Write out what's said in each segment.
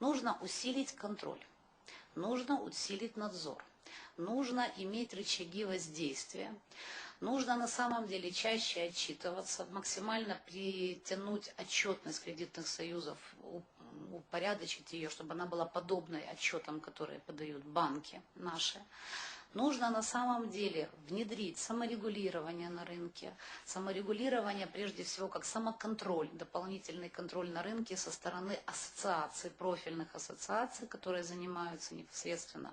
Нужно усилить контроль, нужно усилить надзор, нужно иметь рычаги воздействия, нужно на самом деле чаще отчитываться, максимально притянуть отчетность кредитных союзов, упорядочить ее, чтобы она была подобной отчетам, которые подают банки наши. Нужно на самом деле внедрить саморегулирование на рынке, саморегулирование прежде всего как самоконтроль, дополнительный контроль на рынке со стороны ассоциаций, профильных ассоциаций, которые занимаются непосредственно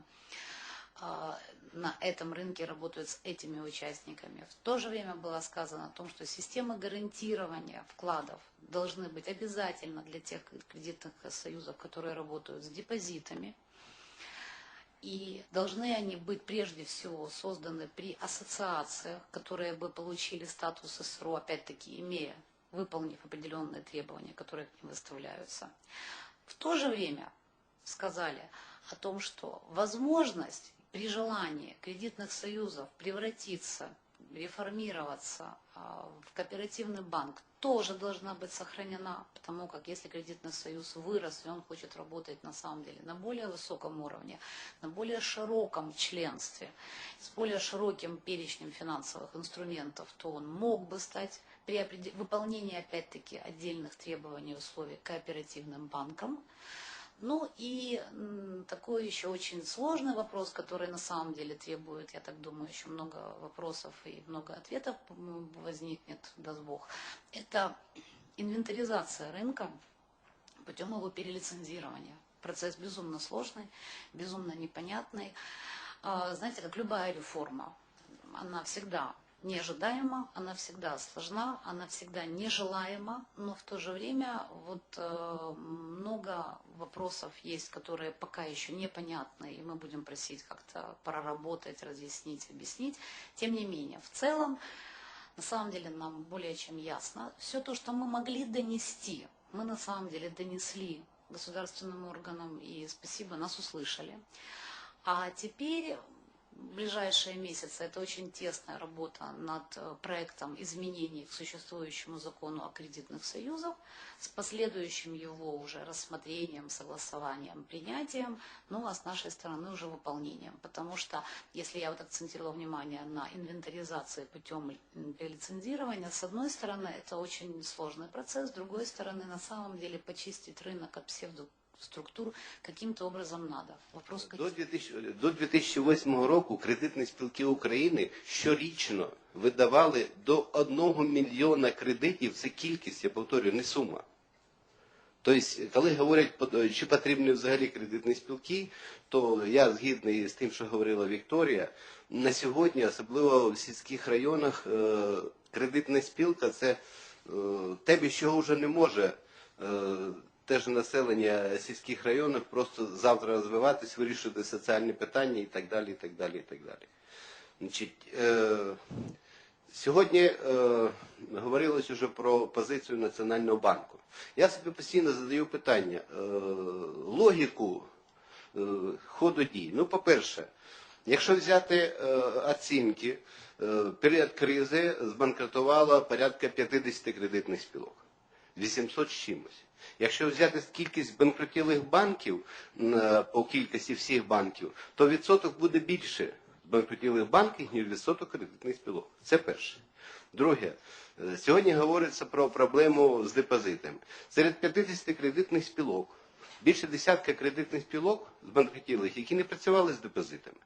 а, на этом рынке работают с этими участниками. В то же время было сказано о том, что системы гарантирования вкладов должны быть обязательно для тех кредитных союзов, которые работают с депозитами. И должны они быть прежде всего созданы при ассоциациях, которые бы получили статус СРО, опять-таки имея, выполнив определенные требования, которые к ним выставляются. В то же время сказали о том, что возможность при желании кредитных союзов превратиться, реформироваться а, в кооперативный банк тоже должна быть сохранена, потому как если кредитный союз вырос, и он хочет работать на самом деле на более высоком уровне, на более широком членстве, с более широким перечнем финансовых инструментов, то он мог бы стать при выполнении, опять-таки, отдельных требований и условий кооперативным банком. Ну и такой еще очень сложный вопрос, который на самом деле требует, я так думаю, еще много вопросов и много ответов возникнет, даст Бог. Это инвентаризация рынка путем его перелицензирования. Процесс безумно сложный, безумно непонятный. А, Знаете, как любая реформа, она всегда неожидаема, она всегда сложна, она всегда нежелаема, но в то же время вот э, много вопросов есть, которые пока еще непонятны, и мы будем просить как-то проработать, разъяснить, объяснить. Тем не менее, в целом, на самом деле нам более чем ясно, все то, что мы могли донести, мы на самом деле донесли государственным органам, и спасибо, нас услышали. А теперь ближайшие месяцы это очень тесная работа над э, проектом изменений к существующему закону о кредитных союзах с последующим его уже рассмотрением, согласованием, принятием, ну а с нашей стороны уже выполнением. Потому что, если я вот акцентировала внимание на инвентаризации путем лицензирования, с одной стороны это очень сложный процесс, с другой стороны на самом деле почистить рынок от псевдоструктур каким-то образом надо. Вопрос До, каким? 2000, до 2008 року кредитні спілки України щорічно видавали до 1 мільйона кредитів. Це кількість, я повторюю, не сума. Тобто, коли говорять, чи потрібні взагалі кредитні спілки, то я згідний з тим, що говорила Вікторія, на сьогодні, особливо в сільських районах, е, кредитна спілка це е, те, без чого вже не може е, теж населення сільських районів просто завтра розвиватись, вирішувати соціальні питання і так далі, і так далі, і так далі. Значить, е, Сьогодні е, говорилось уже про позицію Національного банку. Я собі постійно задаю питання, е, логіку е, ходу дій. Ну, по-перше, якщо взяти е, оцінки, е, період кризи збанкрутувало порядка 50 кредитних спілок. 800 з чимось. Якщо взяти кількість банкрутілих банків м, по кількості всіх банків, то відсоток буде більше банкрутілих банків, ніж відсоток кредитних спілок. Це перше. Друге, е, сьогодні говориться про проблему з депозитами. Серед 50 кредитних спілок більше десятка кредитних спілок збанкрутілих, які не працювали з депозитами.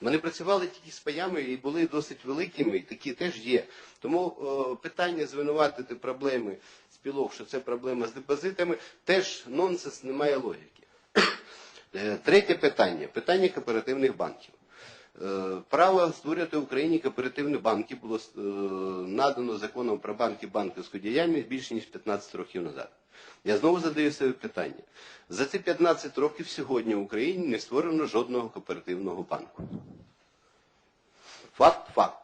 Вони працювали тільки з паями і були досить великими, і такі теж є. Тому е, питання звинуватити проблеми спілок, що це проблема з депозитами, теж нонсенс, немає логіки. Е, Третє питання питання кооперативних банків. Е, Право створювати в Україні кооперативні банки було е, надано законом про банки банківську діяльність більше ніж 15 років назад. Я знову задаю собі питання. За ці 15 років сьогодні в Україні не створено жодного кооперативного банку. Факт факт.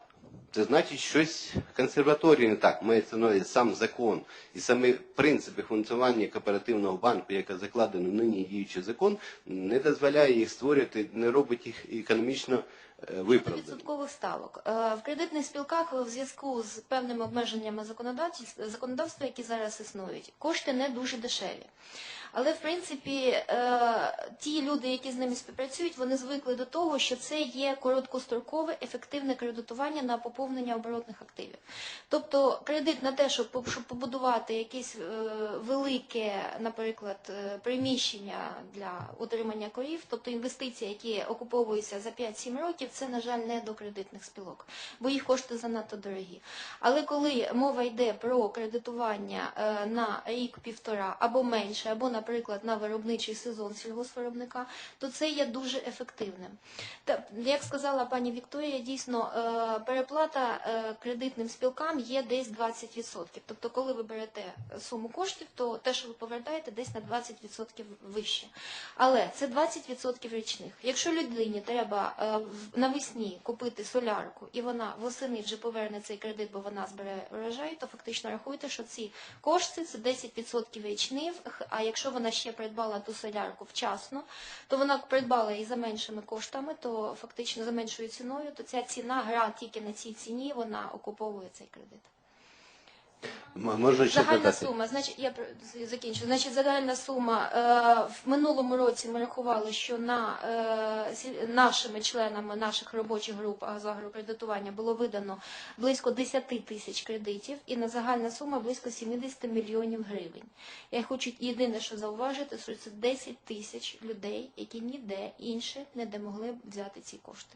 Це значить, щось консерваторії не так. Мається на сам закон і самі принципи функціонування кооперативного банку, яке закладено нині діючий закон, не дозволяє їх створювати, не робить їх економічно е, відсоткових ставок. Е, В кредитних спілках в зв'язку з певними обмеженнями законодавства, які зараз існують, кошти не дуже дешеві. Але в принципі е, ті люди, які з ними співпрацюють, вони звикли до того, що це є короткострокове ефективне кредитування на поповнення оборотних активів. Тобто кредит на те, щоб, щоб побудувати якесь е, велике, наприклад, е, приміщення для утримання корів, тобто інвестиції, які окуповуються за 5-7 років, це, на жаль, не до кредитних спілок, бо їх кошти занадто дорогі. Але коли мова йде про кредитування е, на рік-півтора або менше, або, наприклад, на виробничий сезон сільгоспвиробника, то це є дуже ефективним. Та, як сказала пані Вікторія, дійсно переплата кредитним спілкам є десь 20%. Тобто, коли ви берете суму коштів, то те, що ви повертаєте, десь на 20% вище. Але це 20% річних. Якщо людині треба е, навесні купити солярку, і вона восени вже поверне цей кредит, бо вона збере урожай, то фактично рахуйте, що ці кошти це 10% річних. А якщо вона ще придбала ту солярку вчасно, то вона придбала і за меншими коштами, то фактично за меншою ціною, то ця ціна гра тільки на цій ціні, вона окуповує цей кредит. М- Можна ще Загальна додати? сума, значить, я про- з- закінчу. Значить, загальна сума е, в минулому році ми рахували, що на е, сі- нашими членами наших робочих груп а, з агрокредитування було видано близько 10 тисяч кредитів, і на загальна сума близько 70 мільйонів гривень. Я хочу єдине, що зауважити, що це 10 тисяч людей, які ніде інше не де могли б взяти ці кошти.